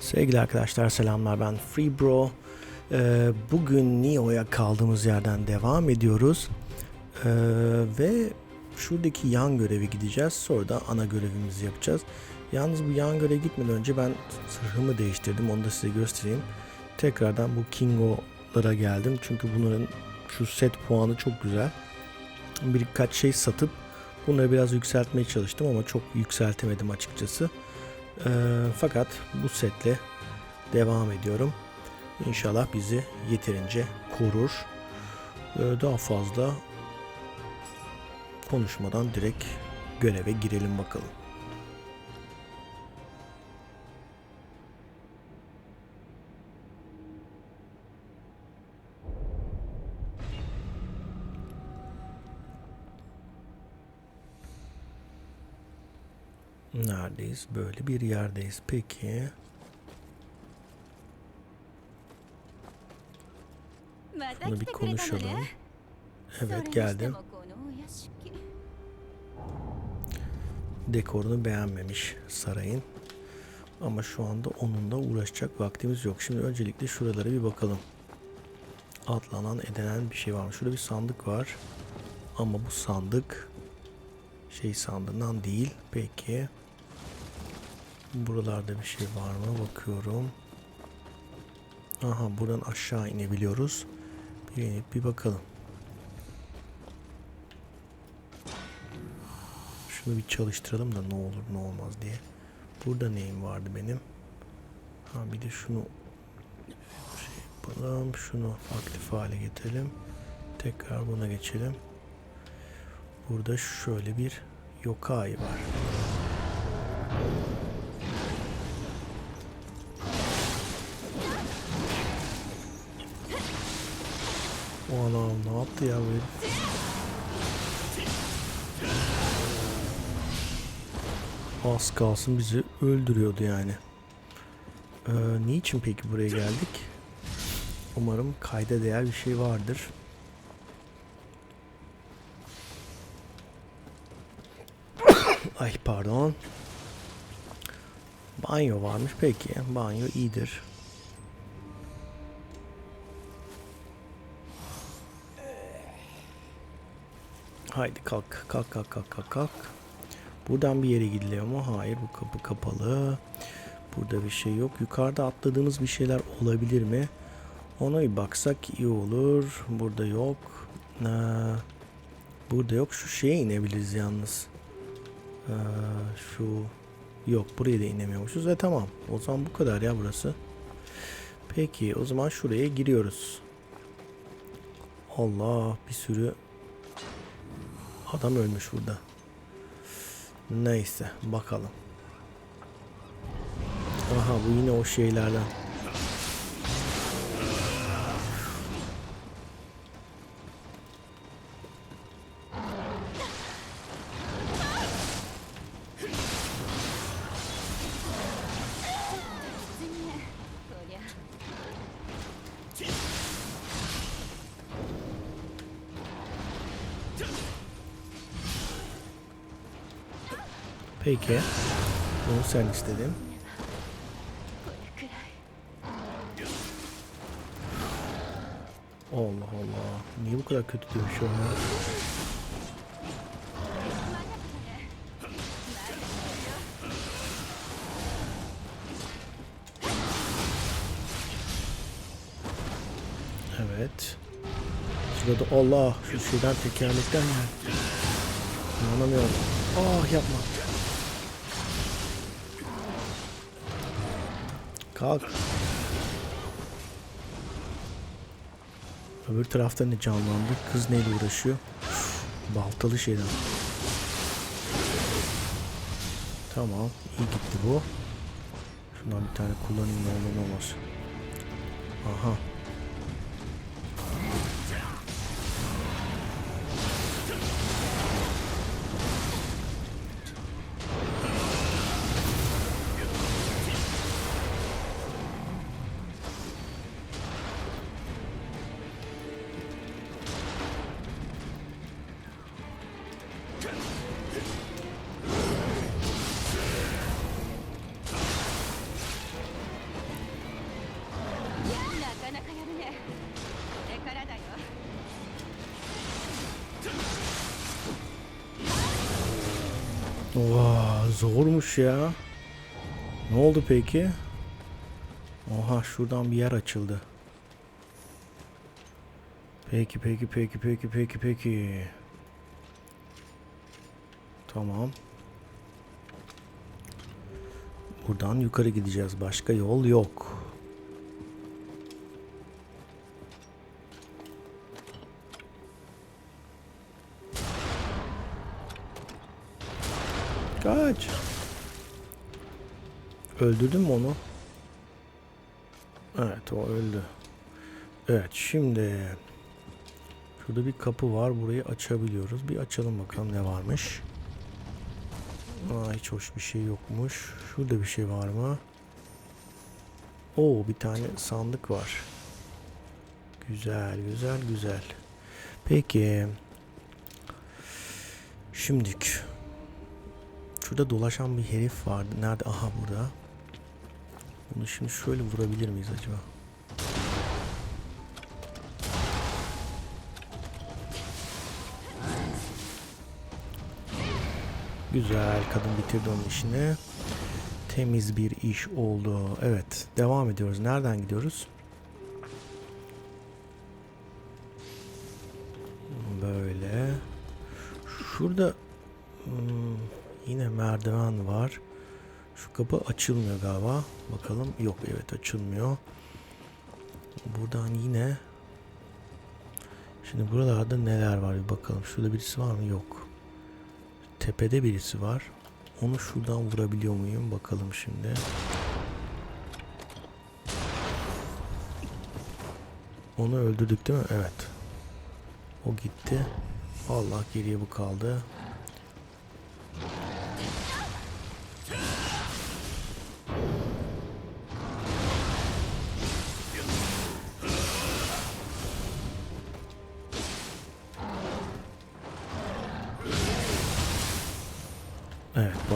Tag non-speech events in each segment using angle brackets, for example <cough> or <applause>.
Sevgili arkadaşlar selamlar ben Free Bro. Ee, bugün Neo'ya kaldığımız yerden devam ediyoruz. Ee, ve şuradaki yan görevi gideceğiz. Sonra da ana görevimizi yapacağız. Yalnız bu yan göreve gitmeden önce ben sırrımı değiştirdim. Onu da size göstereyim. Tekrardan bu Kingo'lara geldim. Çünkü bunların şu set puanı çok güzel. Birkaç şey satıp bunları biraz yükseltmeye çalıştım ama çok yükseltemedim açıkçası. Ee, fakat bu setle devam ediyorum. İnşallah bizi yeterince korur. Ee, daha fazla konuşmadan direkt göreve girelim bakalım. Neredeyiz? Böyle bir yerdeyiz. Peki. Bunu bir konuşalım. Evet geldim. Dekorunu beğenmemiş sarayın. Ama şu anda onunla uğraşacak vaktimiz yok. Şimdi öncelikle şuralara bir bakalım. Atlanan edenen bir şey var mı? Şurada bir sandık var. Ama bu sandık şey sandığından değil. Peki. Buralarda bir şey var mı? Bakıyorum. Aha buradan aşağı inebiliyoruz. Bir inip bir bakalım. Şunu bir çalıştıralım da ne olur ne olmaz diye. Burada neyim vardı benim? Ha bir de şunu şey yapalım. Şunu aktif hale getirelim. Tekrar buna geçelim. Burada şöyle bir yokai var. Anam ne yaptı ya bu herif? Az kalsın bizi öldürüyordu yani. Ee, niçin peki buraya geldik? Umarım kayda değer bir şey vardır. <coughs> Ay pardon. Banyo varmış peki. Banyo iyidir. Haydi kalk. Kalk kalk kalk kalk kalk. Buradan bir yere gidiliyor mu? Hayır bu kapı kapalı. Burada bir şey yok. Yukarıda atladığımız bir şeyler olabilir mi? Ona bir baksak iyi olur. Burada yok. Ee, burada yok. Şu şeye inebiliriz yalnız. Ee, şu yok buraya da inemiyormuşuz ve tamam. O zaman bu kadar ya burası. Peki o zaman şuraya giriyoruz. Allah bir sürü adam ölmüş burada. Neyse bakalım. Aha bu yine o şeylerden. Peki. Bunu sen istedin. Allah Allah. Niye bu kadar kötü demiş o ya? Evet. Sırada Allah şu şeyden tekerlekten geldi. İnanamıyorum. Ah yapma. Kalk. Öbür tarafta ne canlandı? Kız neyle uğraşıyor? Baltalı şeyden. Tamam. iyi gitti bu. Şundan bir tane kullanayım ne olur ne olmaz. Aha. Oha zormuş ya. Ne oldu peki? Oha şuradan bir yer açıldı. Peki peki peki peki peki peki. Tamam. Buradan yukarı gideceğiz. Başka yol yok. Kaç. Öldürdün mü onu? Evet o öldü. Evet şimdi şurada bir kapı var. Burayı açabiliyoruz. Bir açalım bakalım ne varmış. Aa, hiç hoş bir şey yokmuş. Şurada bir şey var mı? Oo bir tane sandık var. Güzel güzel güzel. Peki. Şimdik. Şurada dolaşan bir herif vardı. Nerede? Aha burada. Bunu şimdi şöyle vurabilir miyiz acaba? Güzel. Kadın bitirdi onun işini. Temiz bir iş oldu. Evet. Devam ediyoruz. Nereden gidiyoruz? Böyle. Şurada yine merdiven var. Şu kapı açılmıyor galiba. Bakalım. Yok evet açılmıyor. Buradan yine Şimdi buralarda neler var bir bakalım. Şurada birisi var mı? Yok. Tepede birisi var. Onu şuradan vurabiliyor muyum? Bakalım şimdi. Onu öldürdük değil mi? Evet. O gitti. Allah geriye bu kaldı.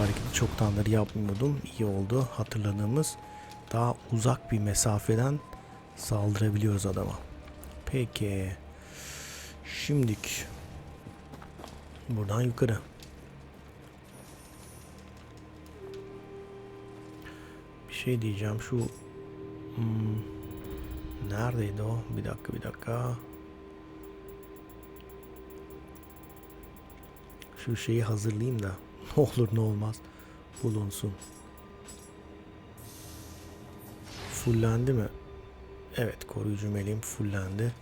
Hareketi çoktandır yapmıyordum. İyi oldu. Hatırladığımız daha uzak bir mesafeden saldırabiliyoruz adama. Peki. Şimdik. Buradan yukarı. Bir şey diyeceğim. Şu hmm, neredeydi o? Bir dakika bir dakika. Şu şeyi hazırlayayım da ne olur ne olmaz bulunsun. Fullendi mi? Evet koruyucu meleğim fullendi.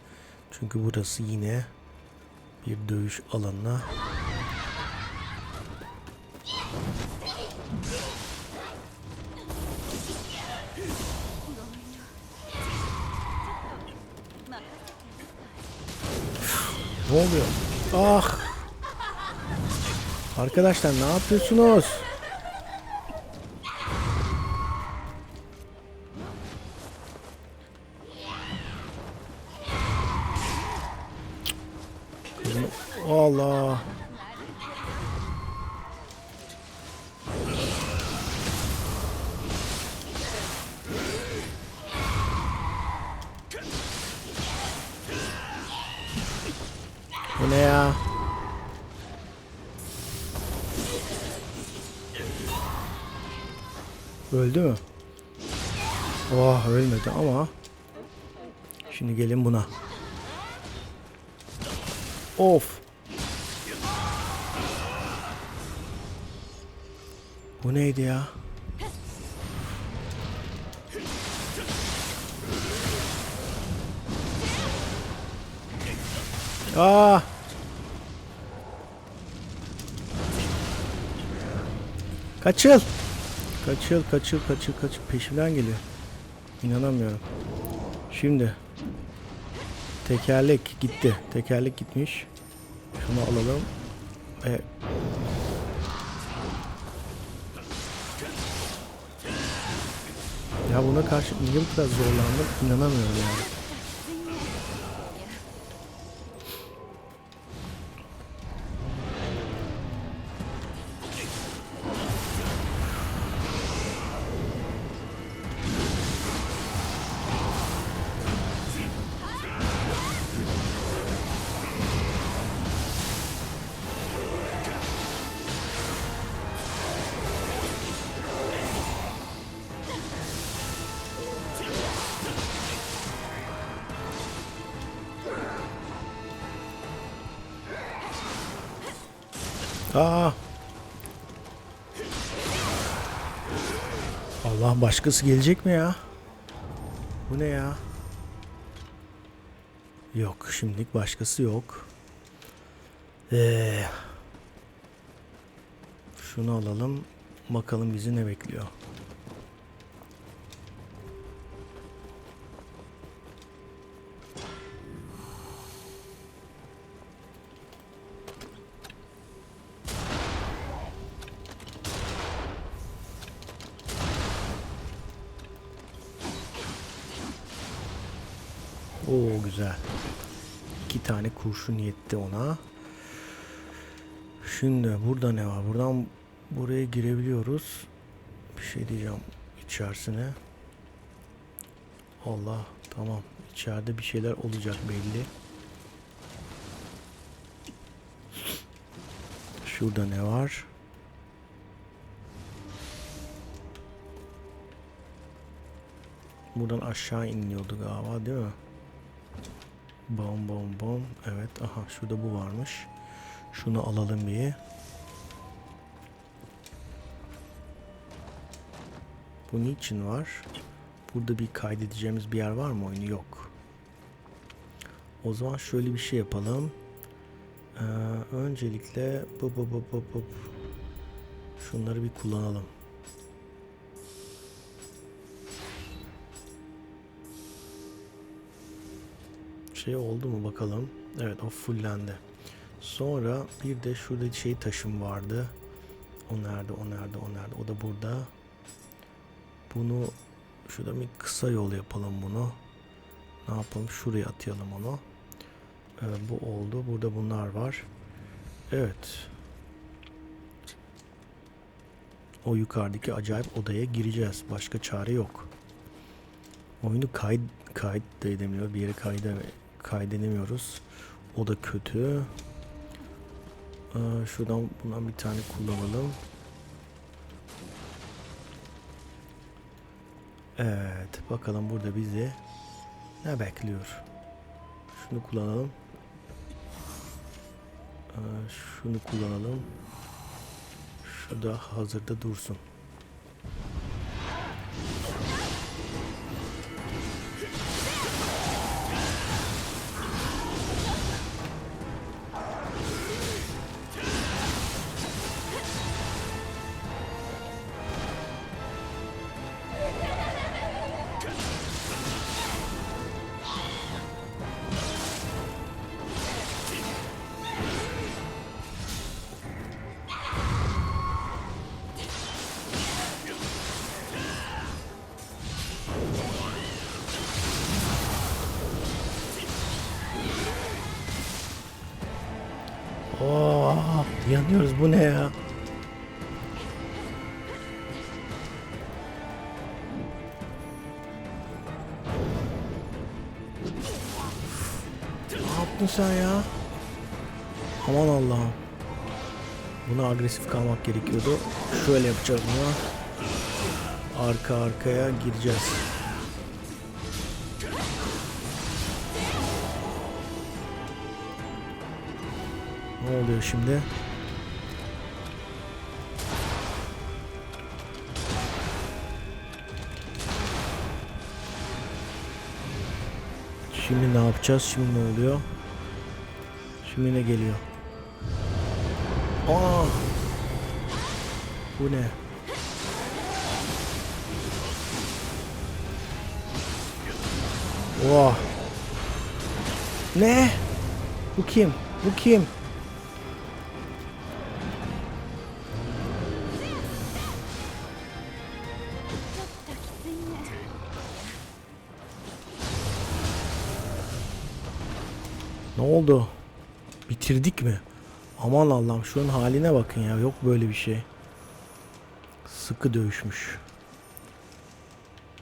Çünkü burası yine bir dövüş alanına Ne oluyor? Ah! Arkadaşlar ne yapıyorsunuz? Allah. Bu ne ya? Öldü mü? Oh ölmedi ama. Şimdi gelin buna. Of. Bu neydi ya? Aa! Kaçıl. Kaçıl, kaçıl, kaçıl, kaçıl. Peşimden geliyor. İnanamıyorum. Şimdi. Tekerlek gitti. Tekerlek gitmiş. Şunu alalım. Ve ya buna karşı niye bu kadar zorlandım inanamıyorum yani. Allah başkası gelecek mi ya? Bu ne ya? Yok şimdilik başkası yok. Ee, şunu alalım. Bakalım bizi ne bekliyor. Güzel. İki tane kurşun yetti ona. Şimdi burada ne var? Buradan buraya girebiliyoruz. Bir şey diyeceğim içerisine. Allah tamam. İçeride bir şeyler olacak belli. Şurada ne var? Buradan aşağı iniliyordu galiba değil mi? Bom bom bom. Evet aha şurada bu varmış. Şunu alalım bir. Bu niçin var? Burada bir kaydedeceğimiz bir yer var mı oyunu? Yok. O zaman şöyle bir şey yapalım. Ee, öncelikle bu bu bu bu bu. Şunları bir kullanalım. Şey oldu mu bakalım. Evet o fullendi. Sonra bir de şurada şey taşım vardı. O nerede, o nerede, o nerede? O da burada. Bunu şurada bir kısa yol yapalım bunu. Ne yapalım? Şuraya atayalım onu. Ee, bu oldu. Burada bunlar var. Evet. O yukarıdaki acayip odaya gireceğiz. Başka çare yok. Oyunu kayıt kayıt da edemiyor. Bir yere kayda kaydedemiyoruz. O da kötü. Ee, şuradan bundan bir tane kullanalım. Evet, bakalım burada bizi ne bekliyor. Şunu kullanalım. Ee, şunu kullanalım. Şu da hazırda dursun. Yaptın sen ya? Aman Allah'ım. Buna agresif kalmak gerekiyordu. Şöyle yapacağız bunu. Arka arkaya gireceğiz. Ne oluyor şimdi? Şimdi ne yapacağız? Şimdi ne oluyor? Şimdi ne geliyor? Aa! Bu ne? Oha! Ne? Bu kim? Bu kim? Ne oldu? Bitirdik mi? Aman Allah'ım şunun haline bakın ya. Yok böyle bir şey. Sıkı dövüşmüş.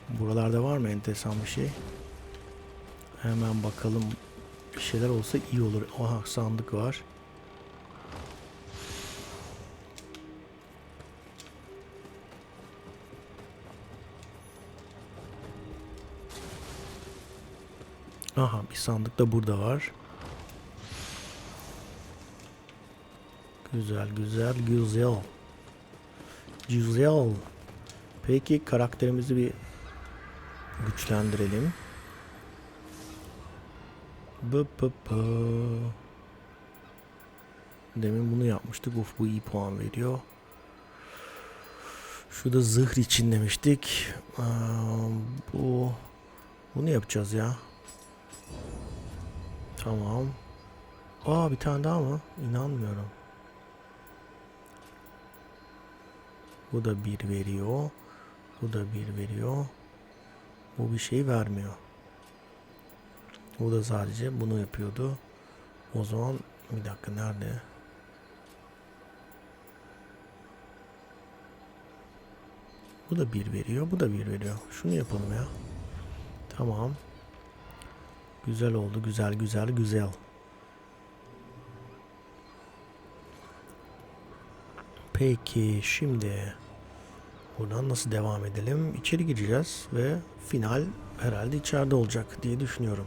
Buralarda var mı enteresan bir şey? Hemen bakalım. Bir şeyler olsa iyi olur. Aha sandık var. Aha bir sandık da burada var. Güzel güzel güzel. Güzel. Peki karakterimizi bir güçlendirelim. Bı bı bı. Demin bunu yapmıştık. Uf bu iyi puan veriyor. Şurada zırh için demiştik. Aa, bu bunu yapacağız ya. Tamam. Aa bir tane daha mı? İnanmıyorum. Bu da bir veriyor. Bu da bir veriyor. Bu bir şey vermiyor. Bu da sadece bunu yapıyordu. O zaman bir dakika nerede? Bu da bir veriyor. Bu da bir veriyor. Şunu yapalım ya. Tamam. Güzel oldu. Güzel güzel güzel. Peki şimdi buradan nasıl devam edelim? İçeri gireceğiz ve final herhalde içeride olacak diye düşünüyorum.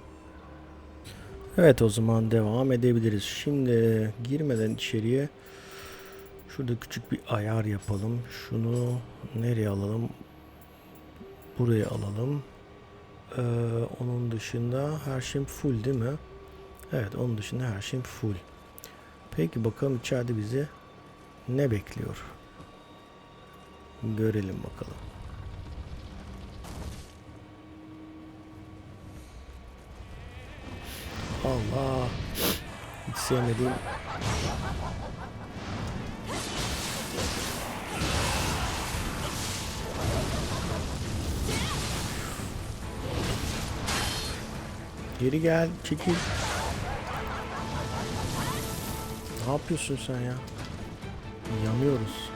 Evet o zaman devam edebiliriz. Şimdi girmeden içeriye şurada küçük bir ayar yapalım. Şunu nereye alalım? Buraya alalım. Ee, onun dışında her şey full değil mi? Evet onun dışında her şey full. Peki bakalım içeride bizi ne bekliyor? Görelim bakalım. Allah. Hiç sevmediğim Geri gel, çekil. Ne yapıyorsun sen ya? Yanıyoruz.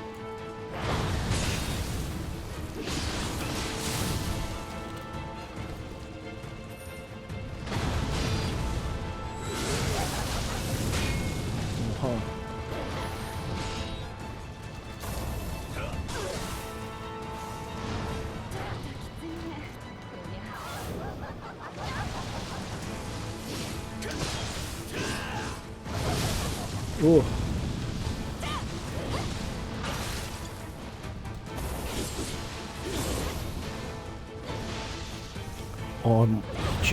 Oha. Uh.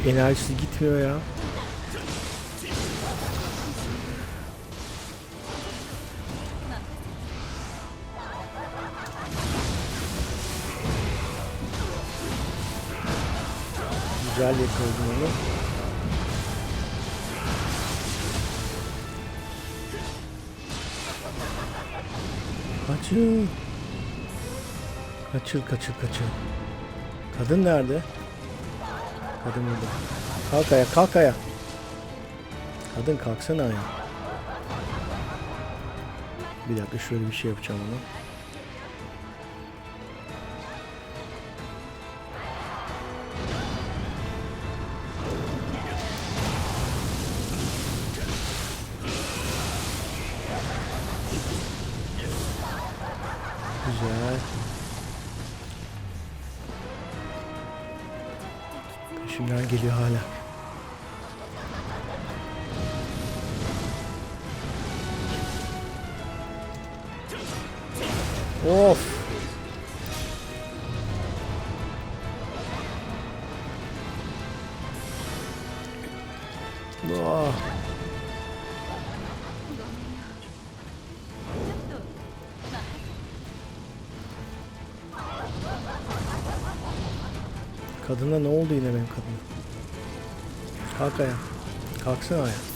Enerjisi gitmiyor ya. Güzel yakaladım onu. Kaçın. Kaçır kaçır kaçır. Kadın nerede? Kadın burada. Kalk ayağa kalk ayağa. Kadın kalksana ayağa. Bir dakika şöyle bir şey yapacağım ona. Ah. Kadına ne oldu yine benim kadına? Kalk ayağa. Kalksana ayağa.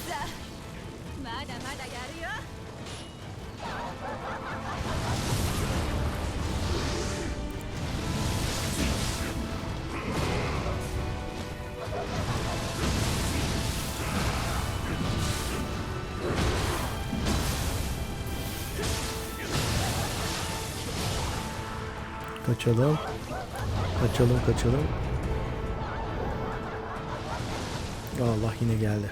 Kaçalım. Kaçalım kaçalım. Allah yine geldi.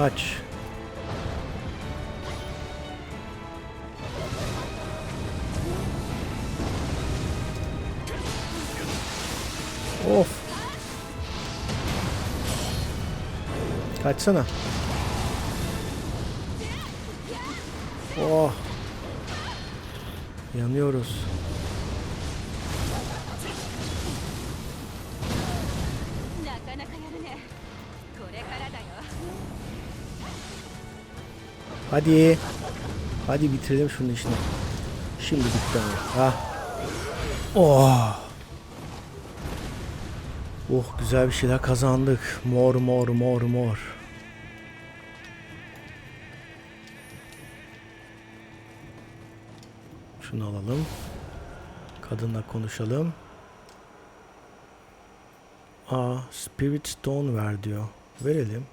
Kaç. Of. Kaçsana. Hadi. Hadi bitirelim şunun işini. Şimdi bitti ama. Ha. Oh. Oh güzel bir şeyler kazandık. Mor mor mor mor. Şunu alalım. Kadınla konuşalım. Aa, Spirit Stone ver diyor. Verelim.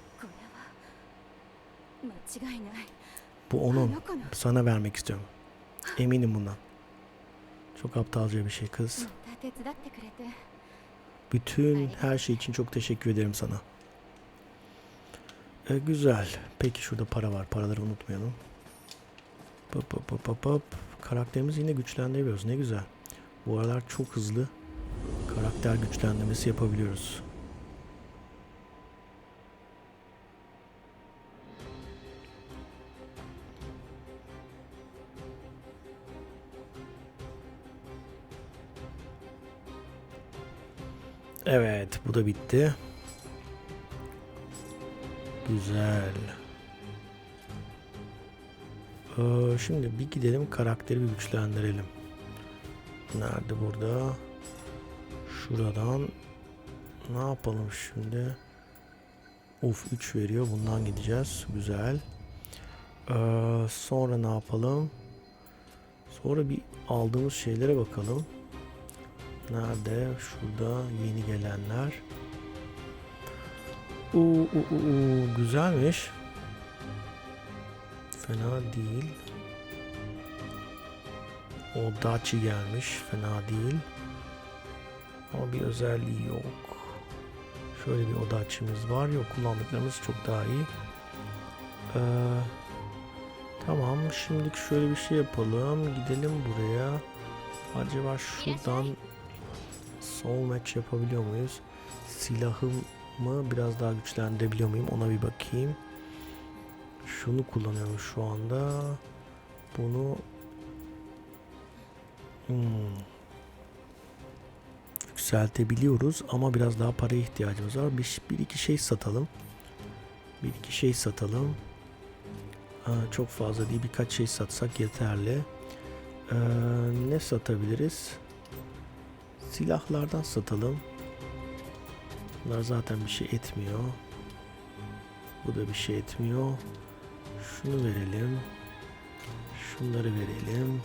Bu onun. Sana vermek istiyorum. Eminim bundan. Çok aptalca bir şey kız. Bütün her şey için çok teşekkür ederim sana. E, güzel. Peki şurada para var. Paraları unutmayalım. Pop pop pop pop pop. Karakterimizi yine güçlendiriyoruz. Ne güzel. Bu aralar çok hızlı karakter güçlendirmesi yapabiliyoruz. Evet, bu da bitti. Güzel. Ee, şimdi bir gidelim karakteri bir güçlendirelim. Nerede burada? Şuradan ne yapalım şimdi? Uf 3 veriyor. Bundan gideceğiz. Güzel. Ee, sonra ne yapalım? Sonra bir aldığımız şeylere bakalım. Nerede? Şurada yeni gelenler. Uuu uu, uu, güzelmiş. Fena değil. O Daci gelmiş. Fena değil. Ama bir özelliği yok. Şöyle bir odaçımız var. Yok kullandıklarımız çok daha iyi. Ee, tamam. Şimdilik şöyle bir şey yapalım. Gidelim buraya. Acaba şuradan Soul match yapabiliyor muyuz? Silahımı biraz daha güçlendirebiliyor muyum? Ona bir bakayım. Şunu kullanıyorum şu anda. Bunu Hmm. yükseltebiliyoruz ama biraz daha paraya ihtiyacımız var. Bir, bir iki şey satalım. Bir iki şey satalım. Aa, çok fazla değil birkaç şey satsak yeterli. Ee, ne satabiliriz? Silahlardan satalım. Bunlar zaten bir şey etmiyor. Bu da bir şey etmiyor. Şunu verelim. Şunları verelim.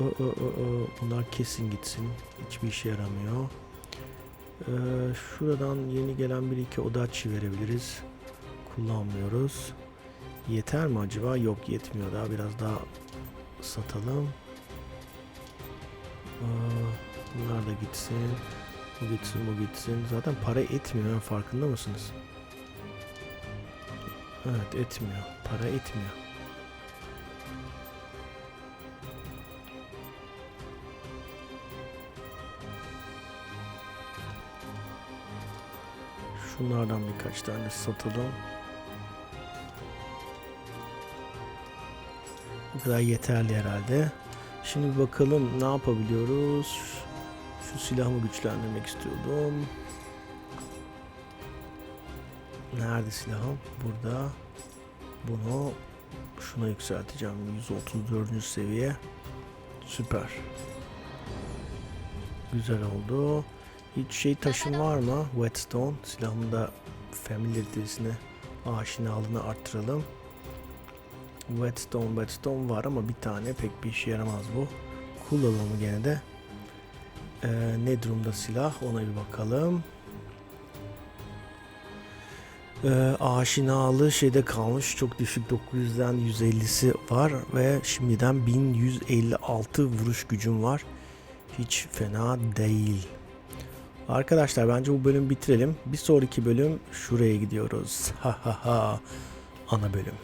Ö, ö, ö, ö. Bunlar kesin gitsin. Hiçbir işe yaramıyor. Ee, şuradan yeni gelen bir iki odaçı verebiliriz. Kullanmıyoruz. Yeter mi acaba? Yok yetmiyor daha. Biraz daha satalım. Aa, Bunlar da gitsin. Bu gitsin, bu gitsin. Zaten para etmiyor. Farkında mısınız? Evet etmiyor. Para etmiyor. Şunlardan birkaç tane satalım. Bu kadar yeterli herhalde. Şimdi bakalım ne yapabiliyoruz. Şu silahımı güçlendirmek istiyordum. Nerede silahım? Burada. Bunu şuna yükselteceğim. 134. seviye. Süper. Güzel oldu. Hiç şey taşım var mı? Whetstone. Silahımın da familiaritesini aşinalığını arttıralım. Whetstone, Whetstone var ama bir tane pek bir işe yaramaz bu. Kullanalım gene de. Ee, ne durumda silah ona bir bakalım. Ee, aşinalı şeyde kalmış çok düşük 900'den 150'si var ve şimdiden 1156 vuruş gücüm var. Hiç fena değil. Arkadaşlar bence bu bölüm bitirelim. Bir sonraki bölüm şuraya gidiyoruz. Ha ha ha. Ana bölüm.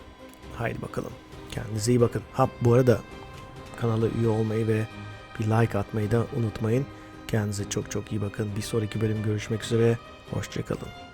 Haydi bakalım. Kendinize iyi bakın. Ha bu arada kanala üye olmayı ve bir like atmayı da unutmayın. Kendinize çok çok iyi bakın. Bir sonraki bölüm görüşmek üzere. Hoşçakalın.